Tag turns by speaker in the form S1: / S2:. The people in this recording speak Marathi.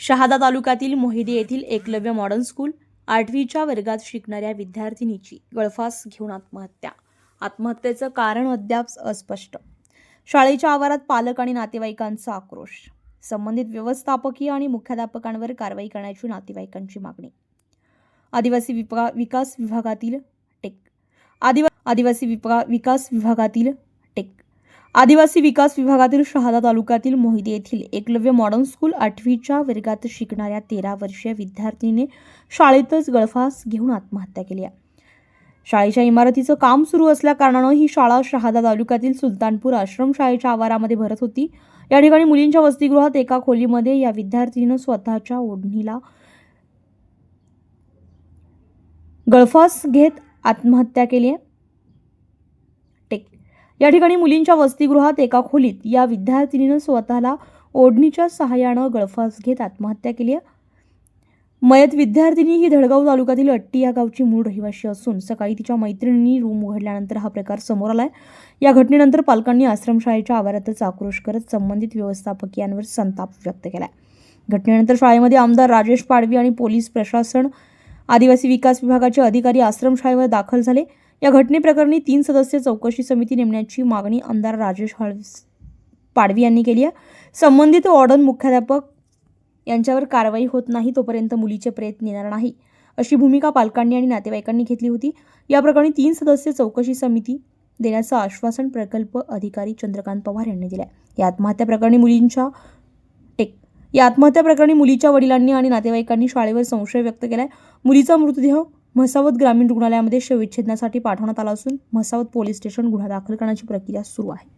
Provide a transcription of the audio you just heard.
S1: शहादा तालुक्यातील मोहिदी येथील एकलव्य मॉडर्न स्कूल आठवीच्या वर्गात शिकणाऱ्या विद्यार्थिनीची गळफास घेऊन आत्महत्या. आत्महत्येचं कारण अद्याप अस्पष्ट. शाळेच्या आवारात पालक आणि नातेवाईकांचा आक्रोश. संबंधित व्यवस्थापकीय आणि मुख्याध्यापकांवर कारवाई करण्याची नातेवाईकांची मागणी. आदिवासी विपा विकास विभागातील टेक आदिवा आदिवासी विपा विकास विभागातील टेक आदिवासी विकास विभागातील शहादा तालुक्यातील मोहिदे येथील एकलव्य मॉडर्न स्कूल आठवीच्या वर्गात शिकणाऱ्या तेरा वर्षीय विद्यार्थिनीने शाळेतच गळफास घेऊन आत्महत्या केली आहे. शाळेच्या इमारतीचं काम सुरू असल्याकारणानं ही शाळा शहादा तालुक्यातील सुलतानपूर आश्रमशाळेच्या आवारामध्ये भरत होती. या ठिकाणी मुलींच्या वसतिगृहात एका खोलीमध्ये या विद्यार्थिनीनं स्वतःच्या ओढणीला गळफास घेत आत्महत्या केली आहे. या ठिकाणी मुलींच्या वसतिगृहात एका खोलीत या विद्यार्थिनीनं स्वतःला ओढणीच्या सहाय्यानं गळफास घेत आत्महत्या केली आहे. मयत विद्यार्थिनी ही धडगाव तालुक्यातील अट्टी या गावची मूळ रहिवाशी असून सकाळी तिच्या मैत्रिणींनी रूम उघडल्यानंतर हा प्रकार समोर आलाय. या घटनेनंतर पालकांनी आश्रमशाळेच्या आवारातच आक्रोश करत संबंधित व्यवस्थापकीयांवर संताप व्यक्त केलाय. घटनेनंतर शाळेमध्ये आमदार राजेश पाडवी आणि पोलीस प्रशासन आदिवासी विकास विभागाचे अधिकारी आश्रमशाळेवर दाखल झाले. या घटनेप्रकरणी तीन सदस्य चौकशी समिती नेमण्याची मागणी आमदार राजेश हळ पाडवी यांनी केली आहे. संबंधित वॉर्डन मुख्याध्यापक यांच्यावर कारवाई होत नाही तोपर्यंत मुलीचे प्रयत्न येणार नाही अशी भूमिका पालकांनी आणि नातेवाईकांनी घेतली होती. या प्रकरणी तीन सदस्य चौकशी समिती देण्याचं आश्वासन प्रकल्प अधिकारी चंद्रकांत पवार यांनी दिलं या आत्महत्या प्रकरणी मुलींच्या टेक या आत्महत्या प्रकरणी मुलीच्या वडिलांनी आणि नातेवाईकांनी शाळेवर संशय व्यक्त केला आहे मुलीचा मृतदेह म्हसावत ग्रामीण रुग्णालयामध्ये शवविच्छेदनासाठी पाठवण्यात आला असून म्हसावत पोलीस स्टेशन गुन्हा दाखल करण्याची प्रक्रिया सुरू आहे.